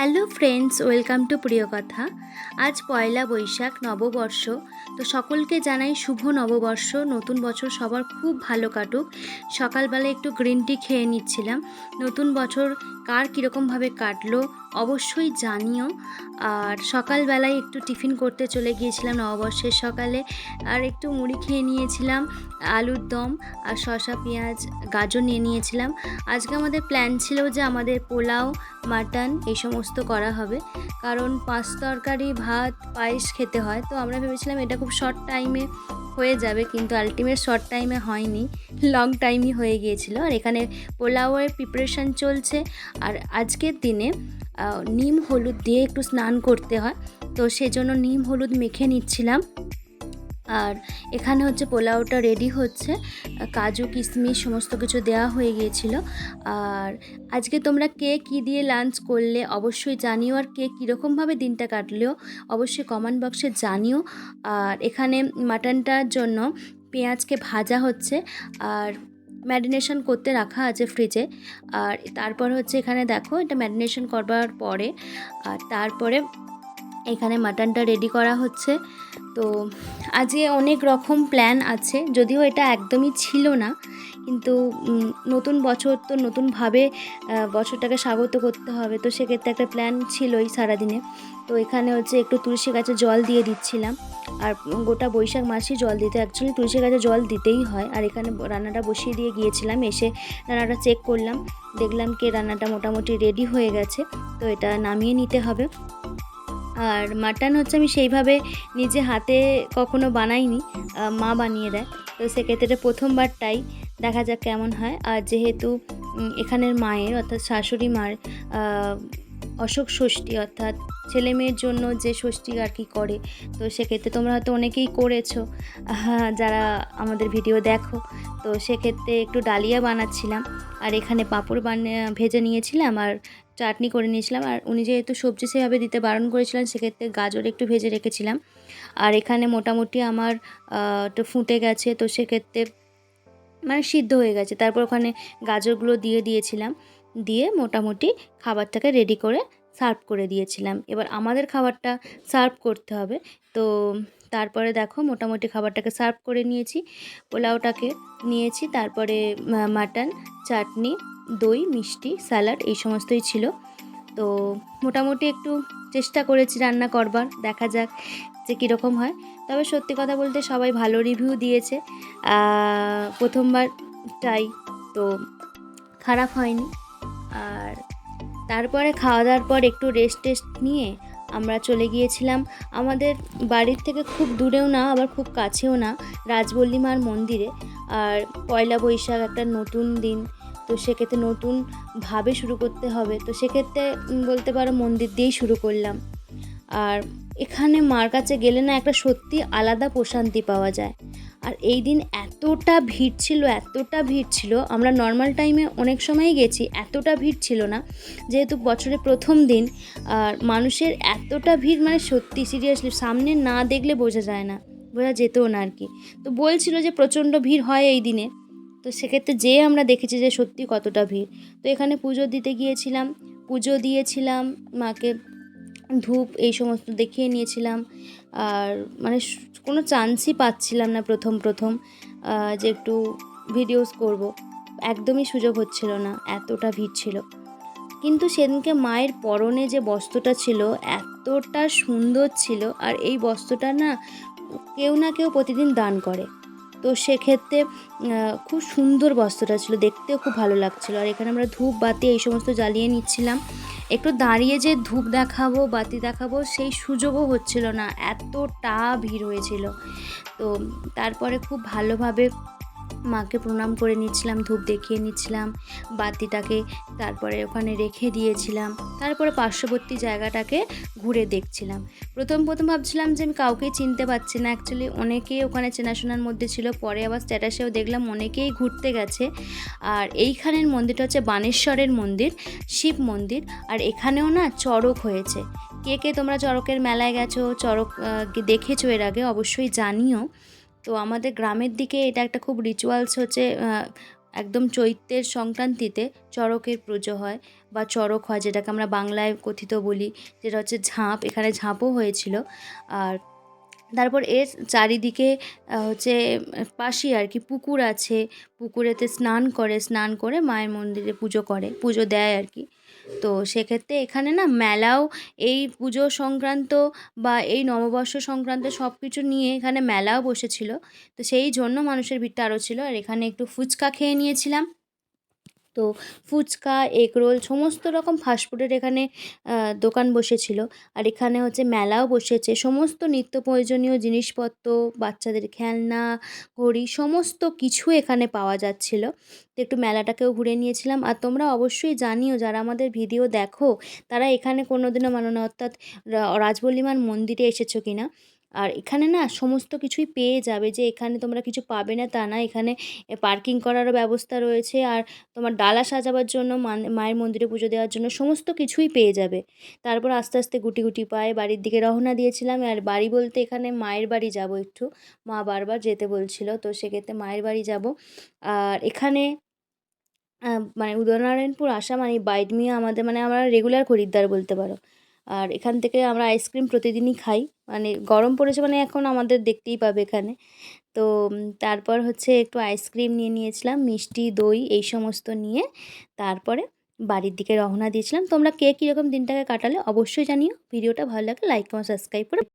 Hello friends, welcome to প্রিয় কথা। আজ পয়লা বৈশাখ, নববর্ষ। তো সকলকে জানাই শুভ নববর্ষ। নতুন বছর সবার খুব ভালো কাটুক। সকালবেলা একটু গ্রিন টি খেয়ে নিচ্ছিলাম। নতুন বছর কার কীরকমভাবে কাটলো অবশ্যই জানিও। আর সকালবেলায় একটু টিফিন করতে চলে গিয়েছিলাম নববর্ষের সকালে। আর একটু মুড়ি খেয়ে নিয়েছিলাম, আলুর দম আর শসা, পেঁয়াজ, গাজর নিয়ে নিয়েছিলাম। আজকে আমাদের প্ল্যান ছিল যে আমাদের পোলাও, মাটন এই সমস্ত করা হবে। কারণ পাঁচ তরকারি, ভাত, পায়েস খেতে হয়। তো আমরা ভেবেছিলাম এটা খুব শর্ট টাইমে হয়ে যাবে, কিন্তু আলটিমেট শর্ট টাইমে হয়নি। লং টাইমই হয়ে গিয়েছিল। আর এখানে পোলাওয়ের প্রিপারেশান চলছে। আর আজকের দিনে নিম হলুদ দিয়ে একটু স্নান করতে হয়। তো সেজন্য নিম হলুদ মেখে নিচ্ছিলাম। আর এখানে হচ্ছে পোলাওটা রেডি হচ্ছে। কাজু কিশমিশ সমস্ত কিছু দেওয়া হয়ে গিয়েছিল। আর আজকে তোমরা কে কী দিয়ে লাঞ্চ করলে অবশ্যই জানিও। আর কে কীরকমভাবে দিনটা কাটলেও অবশ্যই কমেন্ট বক্সে জানিও। আর এখানে মাটনটার জন্য পেঁয়াজকে ভাজা হচ্ছে। আর ম্যারিনেশন করতে রাখা আছে ফ্রিজে আর তারপর হচ্ছে এখানে দেখো, এটা ম্যারিনেশন করবার পরে আর তারপরে এখানে মাটনটা রেডি করা হচ্ছে। তো আজকে অনেক রকম প্ল্যান আছে, যদিও এটা একদমই ছিল না, কিন্তু নতুন বছর তো নতুনভাবে বছরটাকে স্বাগত করতে হবে, তো সেক্ষেত্রে একটা প্ল্যান ছিলই সারাদিনে। তো এখানে হচ্ছে একটু তুলসী গাছে জল দিয়ে দিচ্ছিলাম, আর গোটা বৈশাখ মাসেই জল দিতে অ্যাকচুয়ালি তুলসী গাছে জল দিতেই হয়, আর এখানে রান্নাটা বসিয়ে দিয়ে গিয়েছিলাম, এসে রান্নাটা চেক করলাম, দেখলাম কি রান্নাটা মোটামুটি রেডি হয়ে গেছে, তো এটা নামিয়ে নিতে হবে। আর মাটন হচ্ছে আমি সেইভাবে নিজে হাতে কখনো বানাইনি মা বানিয়ে দেয়। তো সেক্ষেত্রে প্রথমবারটাই দেখা যাক কেমন হয়। আর যেহেতু এখানের মায়ের অর্থাৎ শাশুড়ি মার অশোক ষষ্ঠী অর্থাৎ ছেলে মেয়ের জন্য যে ষষ্ঠী আর কি করে, তো সেক্ষেত্রে তোমরা হয়তো অনেকেই করেছ যারা আমাদের ভিডিও দেখো। তো সেক্ষেত্রে একটু ডালিয়া বানাচ্ছিলাম। আর এখানে পাঁপড় বানিয়ে, ভেজে নিয়েছিলাম। আর চাটনি করে নিয়েছিলাম। আর উনি যেহেতু সবজি সেভাবে দিতে বারণ করেছিলেন, সেক্ষেত্রে গাজর একটু ভেজে রেখেছিলাম। আর এখানে মোটামুটি আমার একটু ফুটে গেছে, তো সেক্ষেত্রে মানে সিদ্ধ হয়ে গেছে। তারপর ওখানে গাজরগুলো দিয়ে দিয়েছিলাম। দিয়ে মোটামুটি খাবারটাকে রেডি করে সার্ভ করে দিয়েছিলাম। এবার আমাদের খাবারটা সার্ভ করতে হবে। তো তারপরে দেখো, মোটামুটি খাবারটাকে সার্ভ করে নিয়েছি। পোলাওটাকে নিয়েছি, তারপরে মাটন চাটনি দই, মিষ্টি, স্যালাড এই সমস্তই ছিল। তো মোটামুটি একটু চেষ্টা করেছি রান্না করবার, দেখা যাক যে কীরকম হয়। তবে সত্যি কথা বলতে সবাই ভালো রিভিউ দিয়েছে। প্রথমবার ট্রাই তো খারাপ হয়নি। আর তারপরে খাওয়া দাওয়ার পর একটু রেস্ট টেস্ট নিয়ে আমরা চলে গিয়েছিলাম। আমাদের বাড়ির থেকে খুব দূরেও না, আবার খুব কাছেও না রাজবল্লী মার মন্দিরে। আর পয়লা বৈশাখ একটা নতুন দিন। তো সেক্ষেত্রে নতুনভাবে শুরু করতে হবে। তো সেক্ষেত্রে বলতে পারো মন্দির দিয়েই শুরু করলাম। আর এখানে মার কাছে গেলে না একটা সত্যি আলাদা প্রশান্তি পাওয়া যায়। আর এই দিন এতটা ভিড় ছিল, এতটা ভিড় ছিল, আমরা নর্মাল টাইমে অনেক সময়ই গেছি, এতটা ভিড় ছিল না। যেহেতু বছরের প্রথম দিন, আর মানুষের এতটা ভিড় মানে সত্যি সিরিয়াসলি সামনে না দেখলে বোঝা যায় না, বোঝা যেতও না আর কি। তো বলছিল যে প্রচণ্ড ভিড় হয় এই দিনে। তো সেক্ষেত্রে যেয়ে আমরা দেখেছি যে সত্যি কতটা ভিড়। তো এখানে পুজো দিতে গিয়েছিলাম, পুজো দিয়েছিলাম, মাকে ধূপ এই সমস্ত দেখিয়ে নিয়েছিলাম। আর মানে কোনো চান্সই পাচ্ছিলাম না প্রথম প্রথম যে একটু ভিডিওস করব। একদমই সুযোগ হচ্ছিল না, এতটা ভিড় ছিল। কিন্তু সেদিনকে মায়ের পরনে যে বস্ত্রটা ছিল, এতটা সুন্দর ছিল। আর এই বস্ত্রটা না কেউ না কেউ প্রতিদিন দান করে। তো সেক্ষেত্রে খুব সুন্দর বস্ত্রটা ছিল, দেখতেও খুব ভালো লাগছিল। আর এখানে আমরা ধূপ, বাতি এই সমস্ত জ্বালিয়ে নিচ্ছিলাম। একটু দাঁড়িয়ে যে ধূপ দেখাবো, বাতি দেখাবো, সেই সুযোগও হচ্ছিল না। এতটা ভিড় হয়েছিল। তো তারপরে খুব ভালোভাবে মাকে প্রণাম করে নিচ্ছিলাম, ধূপ দেখিয়ে নিচ্ছিলাম, বাতিটাকে তারপরে ওখানে রেখে দিয়েছিলাম, তারপরে পার্শ্ববর্তী জায়গাটাকে ঘুরে দেখছিলাম। প্রথম প্রথম ভাবছিলাম যে আমি কাউকেই চিনতে পারছি না অ্যাকচুয়ালি অনেকেই ওখানে চেনাশোনার মধ্যে ছিল, পরে আবার স্ট্যাটাসেও দেখলাম অনেকেই ঘুরতে গেছে। আর এইখানের মন্দিরটা হচ্ছে বানেশ্বরের মন্দির, শিব মন্দির, আর এখানেও না চড়ক হয়েছে। কে কে তোমরা চড়কের মেলায় গেছো, চড়ক দেখেছ এর আগে অবশ্যই জানিও। তো আমাদের গ্রামের দিকে এটা একটা খুব রিচুয়ালস হচ্ছে একদম চৈত্রের সংক্রান্তিতে চড়কের পুজো হয় বা চড়ক হয় যেটাকে আমরা বাংলায় কথিত বলি, যেটা হচ্ছে ঝাঁপ, এখানে ঝাঁপও হয়েছিল। আর তারপর এর চারিদিকে হচ্ছে পাশে আর কি পুকুর আছে, পুকুরেতে স্নান করে স্নান করে মায়ের মন্দিরে পুজো করে, পুজো দেয় আর কি। তো সেক্ষেত্রে এখানে না মেলাও এই পুজো সংক্রান্ত বা এই নববর্ষ সংক্রান্ত সব কিছু নিয়ে এখানে মেলাও বসেছিল। তো সেই জন্য মানুষের ভিড়টা আরও ছিল। আর এখানে একটু ফুচকা খেয়ে নিয়েছিলাম। তো ফুচকা এগরোল সমস্ত রকম ফাস্টফুডের এখানে দোকান বসেছিল। আর এখানে হচ্ছে মেলাও বসেছে। সমস্ত নিত্য প্রয়োজনীয় জিনিসপত্র, বাচ্চাদের খেলনা, ঘড়ি, সমস্ত কিছু এখানে পাওয়া যাচ্ছিল। তো একটু মেলাটাকেও ঘুরে নিয়েছিলাম। আর তোমরা অবশ্যই জানিও, যারা আমাদের ভিডিও দেখো, তারা এখানে কোনোদিনও মানো অর্থাৎ রা- রাজবল্লিমান মন্দিরে এসেছ কিনা। আর এখানে না সমস্ত কিছুই পেয়ে যাবে যে এখানে তোমরা কিছু পাবে না তা না। এখানে পার্কিং করারও ব্যবস্থা রয়েছে আর তোমার ডালা সাজাবার জন্য মায়ের মন্দিরে পুজো দেওয়ার জন্য সমস্ত কিছুই পেয়ে যাবে। তারপর আস্তে আস্তে গুটি গুটি পায়ে বাড়ির দিকে রওনা দিয়েছিলাম আর বাড়ি বলতে এখানে মায়ের বাড়ি যাব একটু। মা বারবার যেতে বলছিল, তো সেক্ষেত্রে মায়ের বাড়ি যাব। আর এখানে মানে উদয়নারায়ণপুর আসা মানে বাইট মিয়া আমাদের মানে আমরা রেগুলার খরিদ্দার বলতে পারো। আর এখান থেকে আমরা আইসক্রিম প্রতিদিনই খাই। মানে গরম পড়েছে মানে এখন আমাদের দেখতেই পাবে এখানে। তো তারপর হচ্ছে একটু আইসক্রিম নিয়ে নিয়েছিলাম, মিষ্টি, দই এই সমস্ত নিয়ে। তারপরে বাড়ির দিকে রওনা দিয়েছিলাম। তোমরা কে কীরকম দিনটাকে কাটালে অবশ্যই জানিও। ভিডিওটা ভালো লাগে লাইক কমেন্ট সাবস্ক্রাইব করে